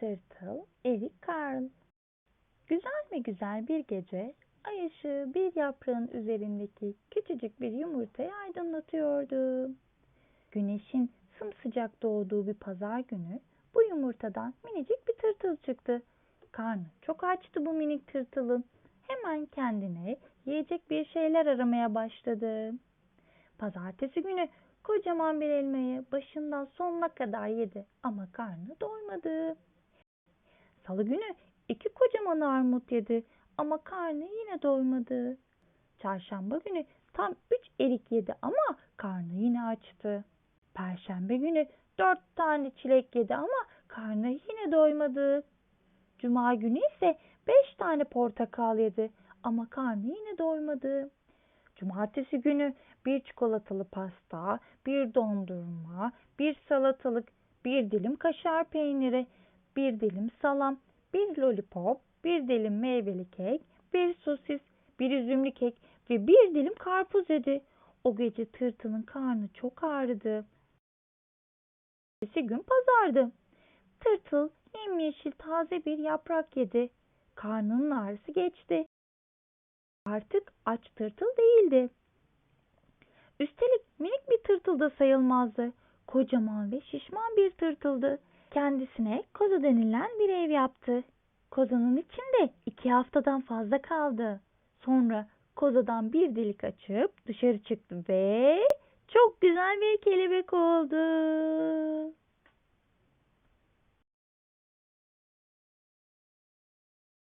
Tırtıl, erik Karl. Güzel mi güzel bir gece, ay ışığı bir yaprağın üzerindeki küçücük bir yumurtayı aydınlatıyordu. Güneşin sımsıcak doğduğu bir pazar günü bu yumurtadan minicik bir tırtıl çıktı. Karnı çok açtı bu minik tırtılın. Hemen kendine yiyecek bir şeyler aramaya başladı. Pazartesi günü kocaman bir elmayı başından sonuna kadar yedi ama karnı doymadı. Salı günü iki kocaman armut yedi ama karnı yine doymadı. Çarşamba günü tam üç erik yedi ama karnı yine açtı. Perşembe günü dört tane çilek yedi ama karnı yine doymadı. Cuma günü ise beş tane portakal yedi ama karnı yine doymadı. Cumartesi günü bir çikolatalı pasta, bir dondurma, bir salatalık, bir dilim kaşar peyniri, bir dilim salam, bir lollipop, bir dilim meyveli kek, bir sosis, bir üzümlü kek ve bir dilim karpuz yedi. O gece tırtılın karnı çok ağrıdı. Ertesi gün pazardı. Tırtıl yemyeşil taze bir yaprak yedi. Karnının ağrısı geçti. Artık aç tırtıl değildi. Üstelik minik bir tırtıl da sayılmazdı. Kocaman ve şişman bir tırtıldı. Kendisine koza denilen bir ev yaptı. Kozanın içinde iki haftadan fazla kaldı. Sonra kozadan bir delik açıp dışarı çıktı ve çok güzel bir kelebek oldu.